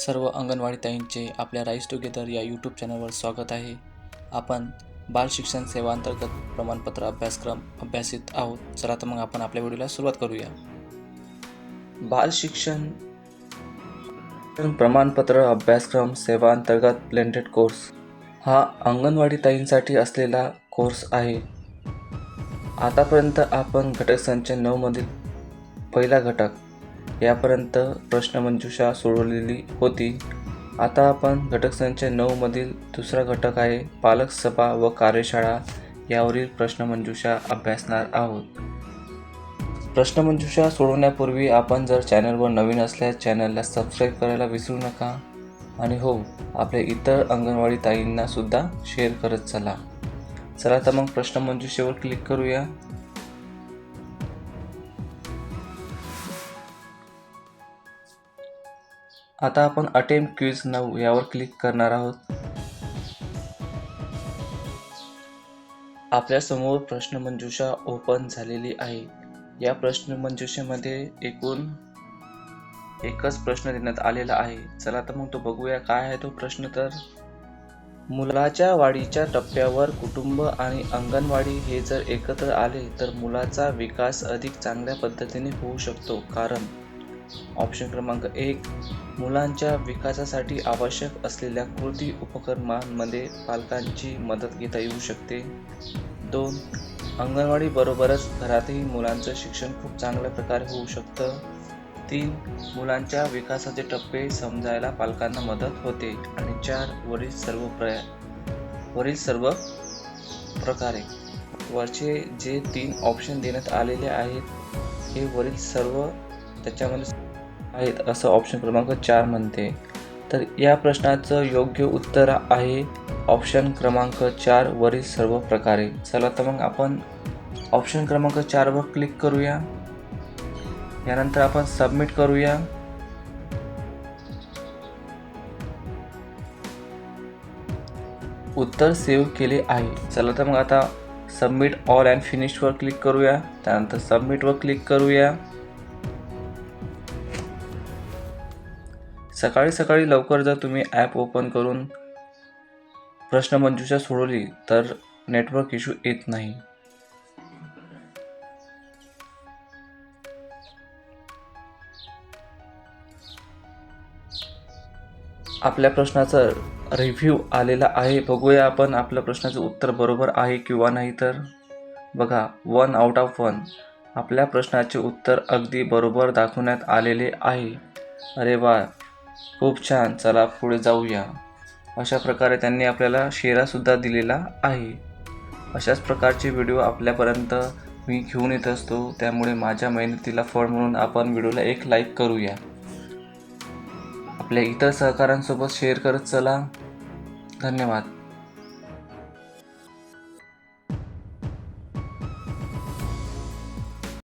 सर्व अंगणवाडी ताईंचे आपल्या rice together या यूट्यूब चॅनलवर स्वागत आहे. आपण बाल शिक्षण सेवा अंतर्गत प्रमाणपत्र अभ्यासक्रम अभ्यासित आहोत. चला तर मग आपण आपल्या व्हिडिओला सुरुवात करूया. बाल शिक्षण प्रमाणपत्र अभ्यासक्रम सेवा अंतर्गत ब्लेंडेड कोर्स हा अंगणवाडी ताईंसाठी असलेला कोर्स आहे. आतापर्यंत आपण घटक संच नऊमधील पहिला घटक यापर्यंत प्रश्नमंजुषा सोडवलेली होती. आता आपण घटक संच नऊमधील दुसरा घटक आहे पालक सभा व कार्यशाळा. यावरील प्रश्नमंजुषा अभ्यासणार आहोत. प्रश्नमंजुषा सोडवण्यापूर्वी आपण जर चॅनलवर नवीन असल्यास चॅनलला सबस्क्राईब करायला विसरू नका. आणि हो आपल्या इतर अंगणवाडी ताईंना सुद्धा शेअर करत चला. चला तर मग प्रश्नमंजुषेवर क्लिक करूया. आता आपण अटेम्प्ट क्विज नऊ यावर क्लिक करणार आहोत. आपल्यासमोर प्रश्नमंजुषा ओपन झालेली आहे. या प्रश्नमंजुषेमध्ये एकूण एकच प्रश्न देण्यात आलेला आहे. चला तर मग तो बघूया काय आहे तो प्रश्न तर. मुलाच्या वाढीच्या टप्प्यावर कुटुंब आणि अंगणवाडी हे जर एकत्र आले तर मुलाचा विकास अधिक चांगल्या पद्धतीने होऊ शकतो. कारण ऑप्शन क्रमांक एक मुलांच्या विकासासाठी आवश्यक असलेल्या कृती उपक्रमांमध्ये पालकांची मदत घेता येऊ शकते. दोन अंगणवाडी बरोबरच घरातही मुलांचं शिक्षण खूप चांगल्या प्रकारे होऊ शकतं. तीन मुलांच्या विकासाचे टप्पे समजायला पालकांना मदत होते. आणि चार वरील सर्व प्रया वरील सर्व प्रकारे. वरचे जे तीन ऑप्शन देण्यात आलेले आहेत हे वरील सर्व त्याच्यामध्ये आहेत असं ऑप्शन क्रमांक चार म्हणते. तर या प्रश्नाचं योग्य उत्तर आहे ऑप्शन क्रमांक चार वरील सर्व प्रकारे. चला तर मग आपण ऑप्शन क्रमांक चारवर क्लिक करूया. यानंतर आपण सबमिट करूया. उत्तर सेव्ह केले आहे. चला तर मग आता सबमिट ऑल अँड फिनिशवर क्लिक करूया. त्यानंतर सबमिटवर क्लिक करूया. सकाळी सकाळी लवकर जर तुम्ही ॲप ओपन करून प्रश्नमंजुषा सोडवली तर नेटवर्क इश्यू येत नाही. आपल्या प्रश्नाचा रिव्ह्यू आलेला आहे. बघूया आपण आपल्या प्रश्नाचं उत्तर बरोबर आहे किंवा नाही तर. बघा वन आउट ऑफ वन आपल्या प्रश्नाचे उत्तर अगदी बरोबर दाखवण्यात आलेले आहे. अरे वा! खूप छान. चला पुढे जाऊया. अशा प्रकारे त्यांनी आपल्याला शेरासुद्धा दिलेला आहे. अशाच प्रकारचे व्हिडिओ आपल्यापर्यंत मी घेऊन येत असतो. त्यामुळे माझ्या मेहनतीला फळ म्हणून आपण व्हिडिओला एक लाईक करूया. आपल्या इतर सहकाऱ्यांसोबत शेअर करत चला. धन्यवाद.